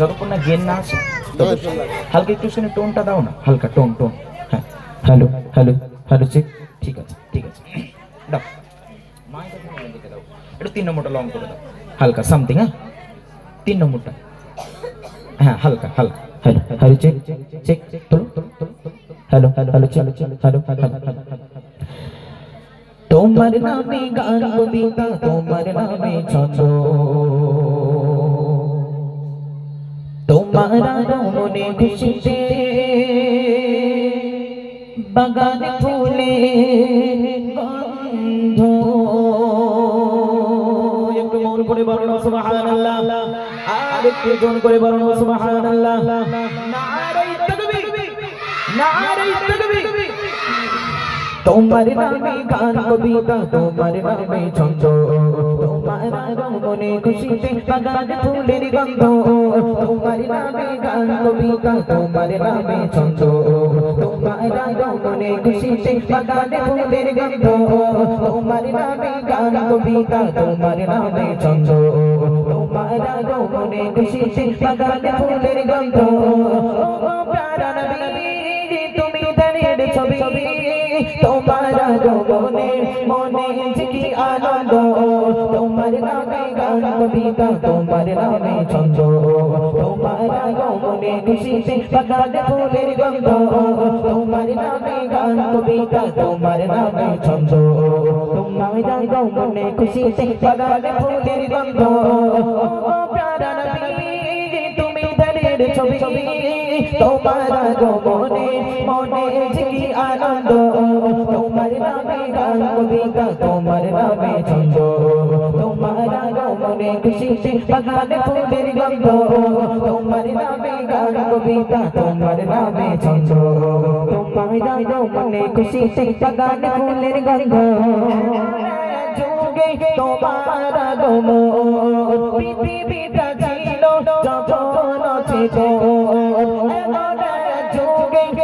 যতক্ষণ না গেন না আসে হালকা একটু টোনটা দাও না, হালকা টোন টোন হ্যাঁ হ্যালো হ্যালো হ্যালো চেক ঠিক আছে ঠিক আছে। দাও। একটু তিন নম্বরটা লং করে দাও। হালকা সামথিং হ্যাঁ? তিন নম্বরটা। হ্যাঁ হালকা হালকা। হ্যালো হ্যালো চেক চেক তোলো তোলো তোলো হ্যালো হ্যালো হ্যালো চলো চলো হ্যালো হ্যালো হ্যালো তোমার নামে গান কবিতা, তোমার নামে ছন্দ। তোমার মনে খুশিতে বাগান ফুলে গন্ধ। একটু মন করে বলুন, সুবহানাল্লাহ। আর একটু জন করে বলুন, সুবহানাল্লাহ। নারে তাকবীর নারে তাকবীর। তোমার নামে গান কবিতা তোমার নামে ছন্দ। তোমার মনে খুশিতে বাগান ফুলের গন্ধ। তোমার নামে গান কবিতা তোমার নামে ছন্দ। তোমার মনে খুশিতে বাগান ফুলের গন্ধ। তোমার নামে গান কবিতা তোমার নামে ছন্দ। তোমার মনে খুশিতে বাগান ফুলের গন্ধ। ও প্যারা নবী তুমি ছবি। তোমার মনে মনে কি আনন্দ? তোমার নামে গান কবিতা, তোমার নামে ছন্দ। তোমার মনে খুশিতে বাগান ফুলের গন্ধ। তোমার নামে গান কবিতা, তোমার নামে ছন্দ। তোমার মনে খুশিতে বাগান ফুলের গন্ধ। নবী তুমি ধনের ছবি তোমার মনে মনে কি আনন্দ? তোমার নামে গান কবিতা, তোমার নামে ছন্দ। তোমার মনে খুশিতে বাগান ফুলের গন্ধ। তোমার নামে গান কবিতা, তোমার নামে ছন্দ। তোমার মনে খুশিতে বাগান ফুলের গন্ধ। তোমার গম পৃথিবীটা ছিল যখন যুগে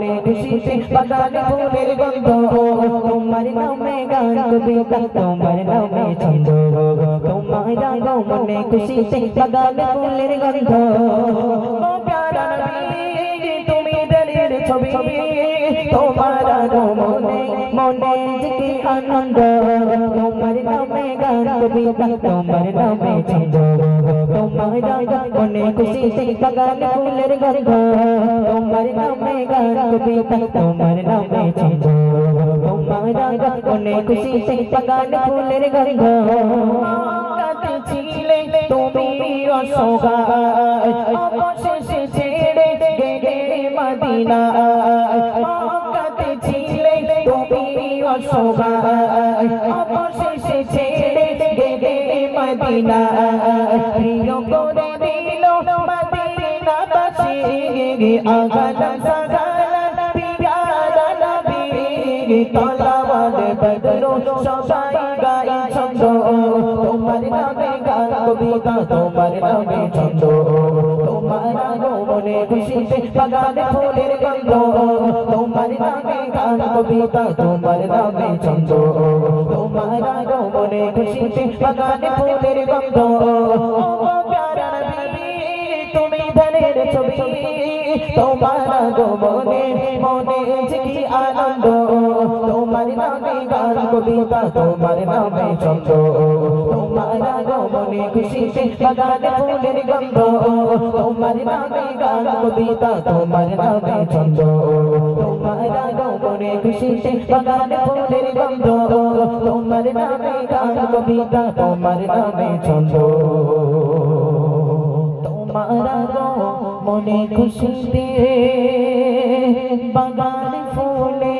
মনে খুশিতে বাগান ফুলের গন্ধ তোমার নামে গান কবিতা তোমার নামে ছন্দ তোমার মনে খুশিতে বাগান ফুলের গন্ধ তুমি দলের ছবি তোমার মনে মনে যে আনন্দ তোমার নামে গান কবিতা তোমার নামে ছন্দ তোমার মনে খুশিতে বাগান ফুলের গন্ধ তোমার নামে গান কবিতা তোমার নামে ছন্দ তোমার মনে খুশিতে বাগান ফুলের গন্ধ ছিলে তুমি অসগায় অবশেষে ছেড়ে গেলে মদিনা মদিনা করে দিল মদিনা বাসি তোমার নামে গান তোমার মনে খুশিতে বাগান ফুলের গন্ধ। তোমার মনে খুশিতে বাগান ফুলের গন্ধ। তুমি ধনের ছবি, তোমার মনে মনে যে কি আনন্দ। তোমার নামে গান, কবিতা, তোমার নামে ছন্দ। তোমার মনে খুশিতে বাগান ফুলের গন্ধ। তোমার নামে গান, কবিতা, তোমার নামে ছন্দ। তোমার মনে খুশিতে বাগান ফুলের গন্ধ। তোমার নামে গান, কবিতা, তোমার নামে ছন্দ। তোমারা মনে খুশিতে বাগান ফুলে